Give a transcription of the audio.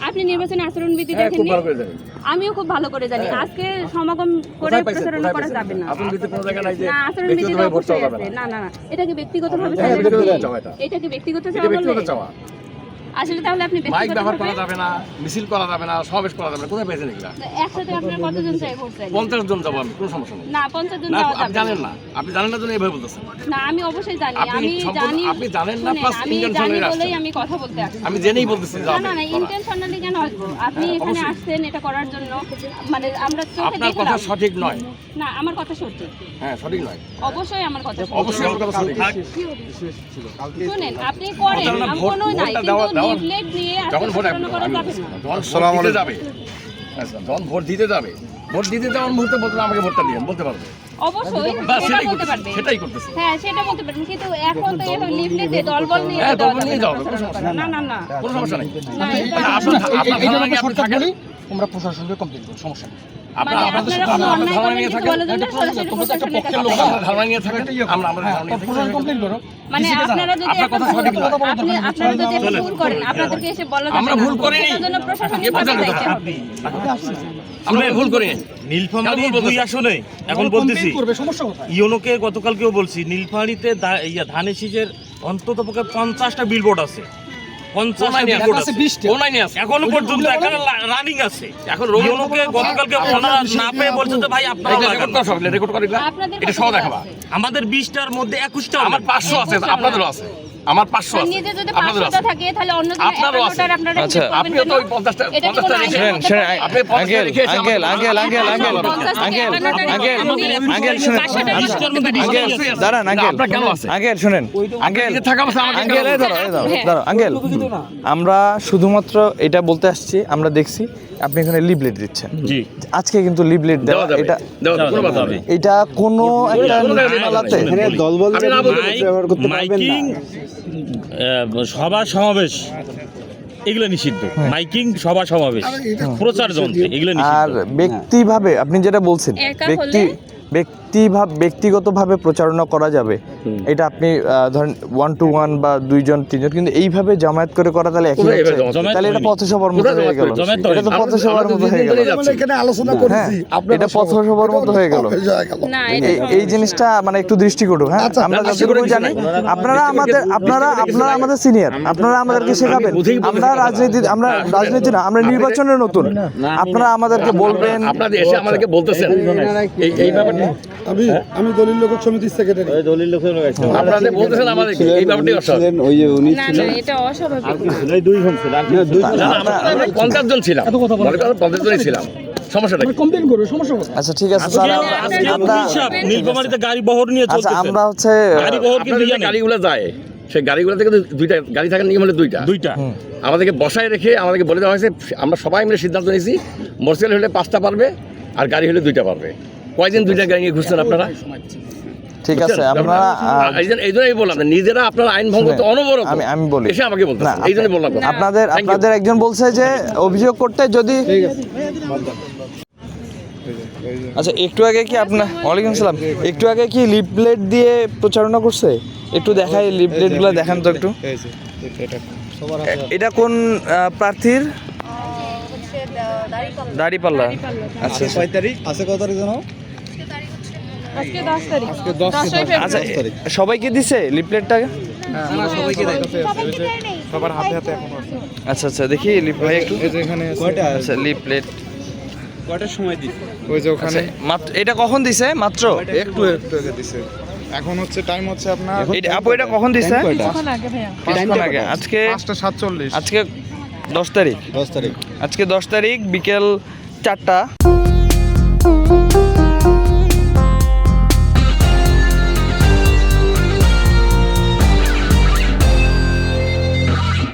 আপনি নির্বাচনী হ্যাঁ, করে জানি। আমিও খুব ভালো করে জানি। আজকে সমাগম করে প্রচারণা করা যাবে না। যে না না। না না না। এটা কি ব্যক্তিগতভাবে হ্যাঁ, চাইলে ব্যক্তিগত ভাবে চাওয়া এটা। এটা কি ব্যক্তিগত? চাওয়া। আসলে তাহলে আপনি মাইক ব্যবহার করা যাবে না মিছিল করা যাবে না সমাবেশ করা যাবে না কোথায় পেয়েছেন এগুলা? একসাথে আপনার কতজন চাই ভোট চাই পঞ্চাশ জন যাব আমি কোনো সমস্যা নেই। না পঞ্চাশ জন যাওয়া যাবে জানেন না আপনি জানেন না জন্য এইভাবে বলতেছেন। না আমি অবশ্যই জানি আমি জানি আপনি জানেন না, শুনেন, plus আমি কথা বলতে আসছি। আমি জেনেই বলতেছি না না ইন্টেনশনালি কেন আসব। আপনি এখানে আসছেন এটা করার জন্য। মানে আমরা চোখে আপনার কথা দেখলাম সঠিক নয়। না আমার কথা সত্যি হ্যাঁ সঠিক নয়। অবশ্যই আমার কথা সত্যি। অবশ্যই আমার কথা সঠিক। শুনেন আপনি করেন। আমার কোনো নাই। কিন্তু নিয়ে আজকে যখন ভোট প্রচারণা করা যাবে না। যখন ভোট দিতে যাবে যখন ভোট দিতে যাবে ভোট দিতে যাওয়ার মুহূর্তে বলতে আমাকে ভোটটা দিবেন বলতে পারবে অবশ্যই সেটা সেটাই বলতে করতেছে পারবে সেটাই করতেছে হ্যাঁ সেটা বলতে পারবেন কিন্তু এখন তো এখন লিফলেটে দলবল নিয়ে হ্যাঁ, দলবল নিয়ে যাও, না কোনো সমস্যা করা। না না না কোনো সমস্যা নেই মানে আপনার আপনার ধারণা কি আপনি থাকেন তোমরা প্রশাসনকে কমপ্লেন করো সমস্যা নেই। আপনার মানে আমরা মানে ভুল করেন ভুল করিনি। নীলফামারী দুই আসনে এখন বলতেছি ইউনোকে গতকালকেও বলছি নীলফামারীতে ধানের শীষের অন্তত পক্ষে পঞ্চাশটা বিলবোর্ড আছে। এখনও পর্যন্ত রানিং আছে। এখন গতকালকে না পেয়ে বলছে যে ভাই আপনারা রেকর্ড করা সব রেকর্ড করে। এটা সহ দেখাবা। আমাদের বিশটার মধ্যে একুশটা আমার পাঁচশো আছে আপনাদেরও আছে। আমার পাঁচশো আর আছে নিজে যদি আপনাদেরও পাঁচশোটা আছে থাকে তাহলে অন্য আপনারও আছে। আচ্ছা। হিসেব তো কেন? ওই পঞ্চাশটা- এটা কি কোনো পঞ্চাশটা আইনের রেখে- মধ্যে শুনেন পড়ে? আপনি পঞ্চাশটা uncle uncle uncle uncle uncle পঞ্চাশ থেকে আঙ্কেল আঙ্কেল আঙ্কেল শুনেন। আঙ্কেল দাঁড়ান আঙ্কেল আপনার কেন আছে? আঙ্কেল শুনেন আঙ্কেল আঙ্কেল এই ধরো এই ধরো ধরো আঙ্কেল আমরা শুধুমাত্র এটা বলতে আসছি আমরা দেখছি আপনি এখানে লিবলেট দিচ্ছেন। জি। আজকে কিন্তু লিবলেট দেওয়া এটা এটা কোনো একটা। এখানে দলবল আপনি না বলতে মাইক- মাইকিং সভা সমাবেশ এগুলো নিষিদ্ধ। মাইকিং সভা সমাবেশ প্রচার যন্ত্র এগুলো আর ব্যক্তিভাবে আপনি যেটা বলছেন ব্যক্তি ব্যক্তিভাব ব্যক্তিগতভাবে প্রচারণা করা যাবে। এটা আপনি আহ, ধরেন ওয়ান টু ওয়ান বা দুইজন তিনজন কিন্তু এইভাবে জামায়াত করে করা তাহলে একই তাহলে এটা হয়নি? পথসভার মতো হয়ে গেল। এটা তো পথসভার মতো হয়ে গেল। এখানে আলোচনা হ্যাঁ। করেছি। এটা পথসভার মতো হয়ে গেল। এই- এই জিনিসটা মানে একটু দৃষ্টি করুন হ্যাঁ? আচ্ছা, আমরা যতটুকু জানি আপনারা আমাদের আপনারা আপনারা আমাদের সিনিয়র আপনারা আমাদেরকে শেখাবেন। আমরা রাজনীতি আমরা রাজনীতি না আমরা নির্বাচনের নতুন। আপনারা আমাদেরকে বলবেন। আপনাদের এসে আমাদেরকে বলতেছেন। এই ব্যাপারটা আমি আমি দলিল লোক সমিতির সেক্রেটারি আপনাদের বলতেছেন আমাদেরকে এই ব্যাপারটাই অস্বাভাবিক। ওই যে উনি না না এটা অস্বাভাবিক। না, না, আমরা আমরা পঞ্চাশ জন ছিলাম। পঞ্চাশ জনই ছিলাম। সমস্যাটা কমপ্লেন করবে সমস্যা আচ্ছা ঠিক আছে স্যার আমরা- হিসাব নীলফামারীতে গাড়ি বহর নিয়ে আচ্ছা আমরা হচ্ছে গাড়ি বহর কিন্তু ইয়া। গাড়িগুলো যায় সেই গাড়িগুলো থেকে দুইটা গাড়ি থাকার নিয়ম হলো দুইটা। দুইটা। আমাদেরকে বসায় রেখে আমাদেরকে বলে দেওয়া হয়েছে আমরা সবাই মিলে সিদ্ধান্ত নিয়েছি মোটরসাইকেল হলে পাঁচটা পারবে আর গাড়ি হলে দুইটা পারবে। কয়দিন দুইটা গাড়ি নিয়ে ঘুরছেন আপনারা? ঠিক আছে? আমরা এই জন্যই বললাম নিজেরা আপনারা আইন ভঙ্গ তো অনবরত আমি আমি বলি। এসে আমাকে বলতে না, এই জন্য বললাম আপনাদের আপনাদের একজন বলছে যে অভিযোগ করতে যদি আচ্ছা একটু আগে কি আপনার ওয়ালাইকুম সালাম। একটু আগে কি লিফলেট দিয়ে প্রচারণা করছে? একটু দেখাই লিফলেটগুলো দেখান তো একটু। এটা কোন প্রার্থীর? দাড়িপাল্লা। আচ্ছা আচ্ছা। আছে কত তারিখ জানো আজকে 10 তারিখ। 10 আচ্ছা সবাইকে দিছে লিফলেটটা? সবার হাতে হাতে এখন আচ্ছা আচ্ছা দেখি ভাই একটু। কয়টা আচ্ছা লিফলেট। কয়টার সময় দিই ওই যে আচ্ছা মাত্র এটা কখন দিছে? মাত্র? একটু একটু আগে দিছে। এখন হচ্ছে টাইম হচ্ছে আপনার এটা আপু এটা কখন দিছে? কখন আগে ভাইয়া। আগে। আজকে আজকে দশ তারিখ। দশ তারিখ। আজকে দশ তারিখ বিকেল চারটা।